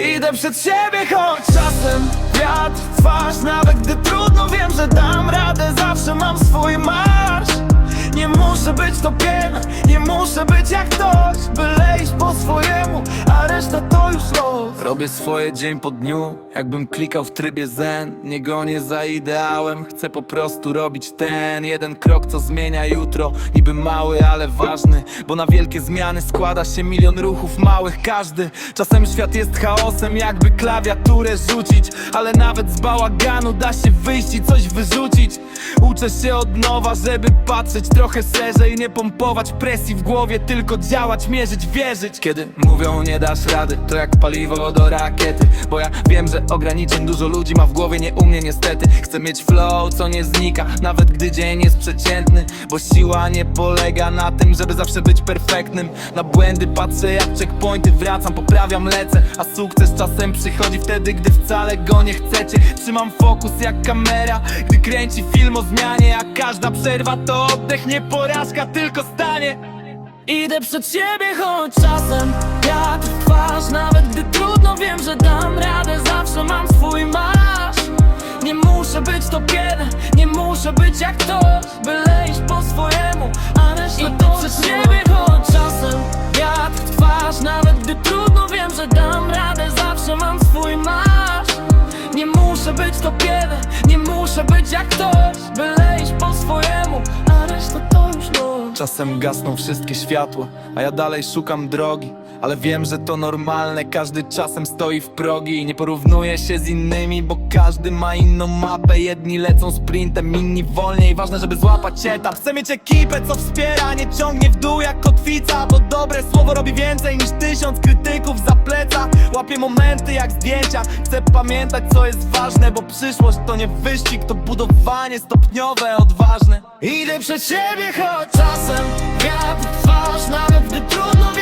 Idę przed siebie, choć czasem wiatr twarz Nawet gdy trudno, wiem, że dam radę. Zawsze mam swój Nie muszę być topiem, nie muszę być jak ktoś Byle iść po swojemu, a reszta to już los. Robię swoje dzień po dniu, jakbym klikał w trybie zen. Nie gonię za ideałem, chcę po prostu robić ten Jeden krok, co zmienia jutro, niby mały, ale ważny Bo na wielkie zmiany składa się milion ruchów małych. Każdy, czasem świat jest chaosem, jakby klawiaturę rzucić. Ale nawet z bałaganu da się wyjść i coś wyrzucić Uczę się od nowa, żeby patrzeć trochę szerzej Nie pompować presji w głowie, tylko działać, mierzyć, wierzyć. Kiedy mówią nie dasz rady, to jak paliwo do rakiety. Bo ja wiem, że ograniczeń dużo ludzi ma w głowie, nie u mnie niestety. Chcę mieć flow, co nie znika, nawet gdy dzień jest przeciętny. Bo siła nie polega na tym, żeby zawsze być perfektnym. Na błędy patrzę jak checkpointy, wracam, poprawiam, lecę. A sukces czasem przychodzi wtedy, gdy wcale go nie chcecie. Trzymam fokus jak kamera, gdy kręci film o zmianie. A każda przerwa to oddech, nie porażka, tylko stanie. Idę przed siebie, choć czasem wiatr w twarz. Nawet gdy trudno, wiem, że dam radę. Zawsze mam swój marsz Nie muszę być top jeden, nie muszę być jak ktoś Byle iść po swojemu, a reszta Idę to przed siebie, choć czasem wiatr w twarz. Nawet gdy trudno, wiem, że dam radę. Zawsze mam swój być top jeden, nie muszę być jak ktoś Byle iść po swojemu, a reszta to Czasem gasną wszystkie światła, a ja dalej szukam drogi. Ale wiem, że to normalne, każdy czasem stoi w progi. I nie porównuję się z innymi, bo każdy ma inną mapę. Jedni lecą sprintem, inni wolniej, ważne, żeby złapać etap Chcę mieć ekipę, co wspiera, nie ciągnie w dół jak kotwica. Bo dobre słowo robi więcej niż tysiąc krytyków za pleca. Łapię momenty jak zdjęcia, chcę pamiętać co jest ważne Bo przyszłość to nie wyścig, to budowanie stopniowe, odważne. Idę przed siebie, choć czasem wiatr w twarz Nawet gdy trudno,